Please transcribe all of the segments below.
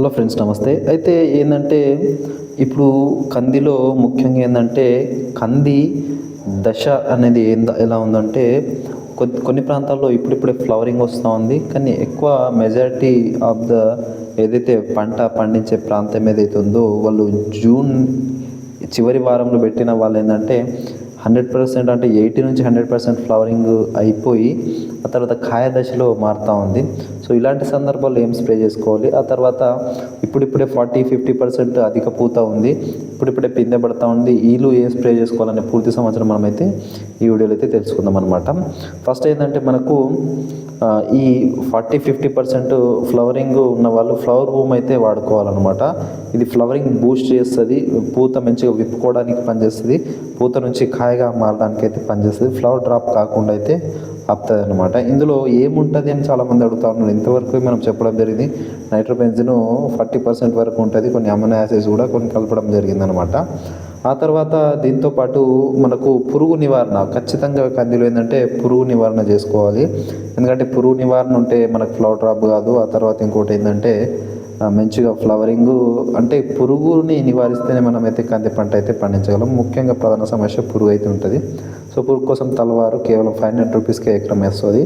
Hello friends నమస్తే. అయితే ఏంటంటే ఇప్పుడు కందిలో ముఖ్యంగా ఏంటంటే కంది దశ అనేది ఏంద ఎలా ఉందంటే కొద్ది కొన్ని ప్రాంతాల్లో ఇప్పుడిప్పుడే ఫ్లవరింగ్ వస్తూ ఉంది. కానీ ఎక్కువ మెజారిటీ ఆఫ్ ద ఏదైతే పంట పండించే ప్రాంతం ఏదైతే ఉందో వాళ్ళు జూన్ చివరి వారంలో పెట్టిన వాళ్ళు ఏంటంటే హండ్రెడ్ పర్సెంట్ అంటే ఎయిటీ నుంచి హండ్రెడ్ పర్సెంట్ ఫ్లవరింగ్ అయిపోయి ఆ తర్వాత కాయ దశలో మారుతూ ఉంది. సో ఇలాంటి సందర్భాల్లో ఏం స్ప్రే చేసుకోవాలి? ఆ తర్వాత ఇప్పుడిప్పుడే ఫార్టీ ఫిఫ్టీ పర్సెంట్ అధిక పూత ఉంది. ఇప్పుడిప్పుడే పిందె పడతా ఉంది ఈలు ఏం స్ప్రే చేసుకోవాలనే పూర్తి సంవత్సరం మనమైతే ఈ వీడియోలో అయితే తెలుసుకుందాం అనమాట ఫస్ట్ ఏంటంటే మనకు ఈ ఫార్టీ ఫిఫ్టీ పర్సెంట్ ఫ్లవరింగ్ ఉన్న వాళ్ళు ఫ్లవర్ బూమ్ అయితే వాడుకోవాలన్నమాట. ఇది ఫ్లవరింగ్ బూస్ట్ చేస్తుంది పూత మంచిగా విప్పుకోవడానికి పనిచేస్తుంది పూత నుంచి కాయగా మారడానికి అయితే పనిచేస్తుంది. ఫ్లవర్ డ్రాప్ కాకుండా అయితే వస్తుంది అనమాట ఇందులో ఏముంటుంది అని చాలామంది అడుగుతా ఉన్నారు. ఇంతవరకు మనం చెప్పడం జరిగింది నైట్రోబెన్జిన్ ఫార్టీ పర్సెంట్ వరకు ఉంటుంది కొన్ని అమినో యాసిడ్స్ కూడా కొన్ని కలపడం జరిగిందనమాట ఆ తర్వాత దీంతో పాటు మనకు పురుగు నివారణ ఖచ్చితంగా కందిలో ఏంటంటే పురుగు నివారణ చేసుకోవాలి. ఎందుకంటే పురుగు నివారణ ఉంటే మనకు ఫ్లవర్ డ్రాప్ కాదు. ఆ తర్వాత ఇంకోటి ఏంటంటే మంచిగా ఫ్లవరింగ్ అంటే పురుగుని నివారిస్తేనే మనం అయితే కంది పంట అయితే పండించగలం. ముఖ్యంగా ప్రధాన సమస్య పురుగు అయితే ఉంటుంది. సో పురుగు కోసం తలవారు కేవలం ఫైవ్ హండ్రెడ్ రూపీస్కి ఎకరం వేస్తుంది?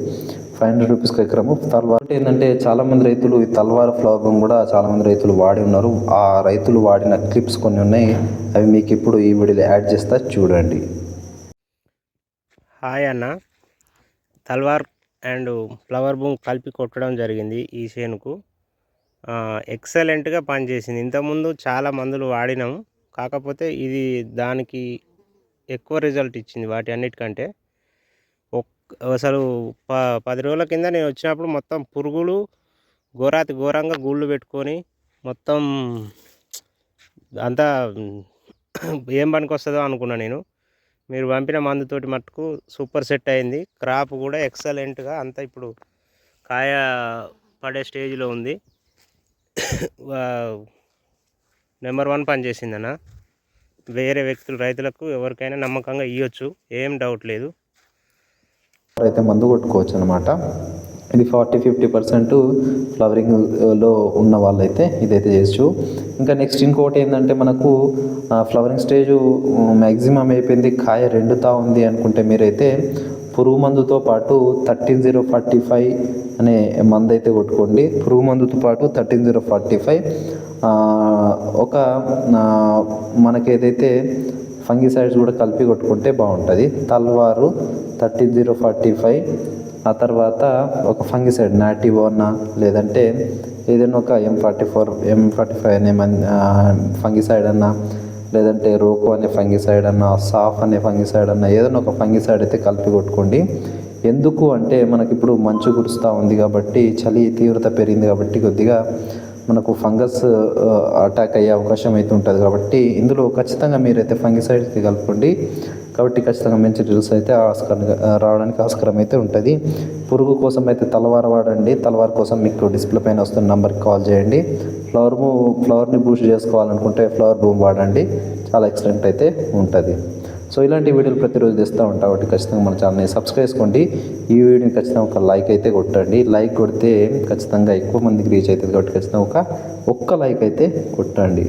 ఫైవ్ హండ్రెడ్ రూపీస్కి ఎకరము? తలవారు ఏంటంటే చాలామంది రైతులు ఈ తలవారు ఫ్లవర్ కూడా చాలామంది రైతులు వాడి ఉన్నారు. ఆ రైతులు వాడిన క్లిప్స్ కొన్ని ఉన్నాయి. అవి మీకు ఇప్పుడు ఈ వీడియోలో యాడ్ చేస్తా చూడండి. హాయ్ అన్న. తల్వార్ అండ్ ఫ్లవర్ బూమ్ కలిపి కొట్టడం జరిగింది ఈ చేనుకు. ఎక్సలెంట్గా పనిచేసింది. ఇంతకుముందు చాలా మందులు వాడినాము కాకపోతే ఇది దానికి ఎక్కువ రిజల్ట్ ఇచ్చింది వాటి అన్నిటికంటే. ఒక్ అసలు ప పది రోజుల కింద నేను వచ్చినప్పుడు మొత్తం పురుగులు ఘోరాతి ఘోరంగా గూళ్ళు పెట్టుకొని మొత్తం అంతా ఏం పనికి వస్తుందో అనుకున్నా నేను. మీరు పంపిన మందుతోటి మట్టుకు సూపర్ సెట్ అయింది. క్రాప్ కూడా ఎక్సలెంట్గా అంతా ఇప్పుడు కాయ పడే స్టేజ్లో ఉంది. నెంబర్ వన్ పని చేసిందన్న వేరే వ్యక్తులు రైతులకు ఎవరికైనా నమ్మకంగా ఇవ్వచ్చు ఏం డౌట్ లేదు. అయితే మందు కొట్టుకోవచ్చు అనమాట ఇది ఫార్టీ ఫిఫ్టీ పర్సెంట్ ఫ్లవరింగ్లో ఉన్న వాళ్ళైతే ఇదైతే చేయొచ్చు. ఇంకా నెక్స్ట్ ఇంకోటి ఏంటంటే మనకు ఫ్లవరింగ్ స్టేజ్ మ్యాక్సిమం అయిపోయింది కాయ రెండుతా ఉంది అనుకుంటే మీరైతే పురుగు మందుతో పాటు థర్టీన్ జీరో ఫార్టీ ఫైవ్ అనే మందు అయితే కొట్టుకోండి. పురుగు మందుతో పాటు థర్టీన్ జీరో ఫార్టీ ఫైవ్. ఒక మనకి మనకేదైతే ఫంగిసైడ్స్ కూడా కలిపి కొట్టుకుంటే బాగుంటుంది. తల్వారు థర్టీన్ జీరో ఫార్టీ ఫైవ్. ఆ తర్వాత ఒక ఫంగిసైడ్ నాటివో లేదంటే ఏదైనా ఒక M forty four M forty five అనే మంది ఫంగిసైడ్ అన్నా లేదంటే రోకో అనే ఫంగిసైడ్ అన్న సాఫ్ అనే ఫంగిసైడ్ అన్న ఏదైనా ఒక ఫంగిసైడ్ అయితే కలిపి కొట్టుకోండి. ఎందుకు అంటే మనకి ఇప్పుడు మంచు కురుస్తూ ఉంది కాబట్టి చలి తీవ్రత పెరిగింది కాబట్టి కొద్దిగా మనకు ఫంగస్ అటాక్ అయ్యే అవకాశం అయితే ఉంటుంది. కాబట్టి ఇందులో ఖచ్చితంగా మీరైతే ఫంగిసైడ్స్ కలుపుకోండి. కాబట్టి ఖచ్చితంగా మంచి రిజల్ట్స్ అయితే ఆస్కారం రావడానికి ఆస్కారం అయితే ఉంటుంది. పురుగు కోసం అయితే తలవార వాడండి. తలవార కోసం మీకు డిస్ప్లే పైన వస్తున్న నెంబర్కి కాల్ చేయండి. ఫ్లవర్ ఫ్లవర్ని బూస్ట్ చేసుకోవాలనుకుంటే ఫ్లవర్ బూమ్ వాడండి. చాలా ఎక్సలెంట్ అయితే ఉంటుంది. సో ఇలాంటి వీడియోలు ప్రతిరోజు తెస్తూ ఉంటాం. కాబట్టి ఖచ్చితంగా మన ఛానల్ని సబ్స్క్రైబ్ చేసుకోండి. ఈ వీడియోని ఖచ్చితంగా ఒక లైక్ అయితే కొట్టండి. లైక్ కొడితే ఖచ్చితంగా ఎక్కువ మందికి రీచ్ అవుతుంది. కాబట్టి ఖచ్చితంగా ఒక ఒక్క లైక్ అయితే కొట్టండి.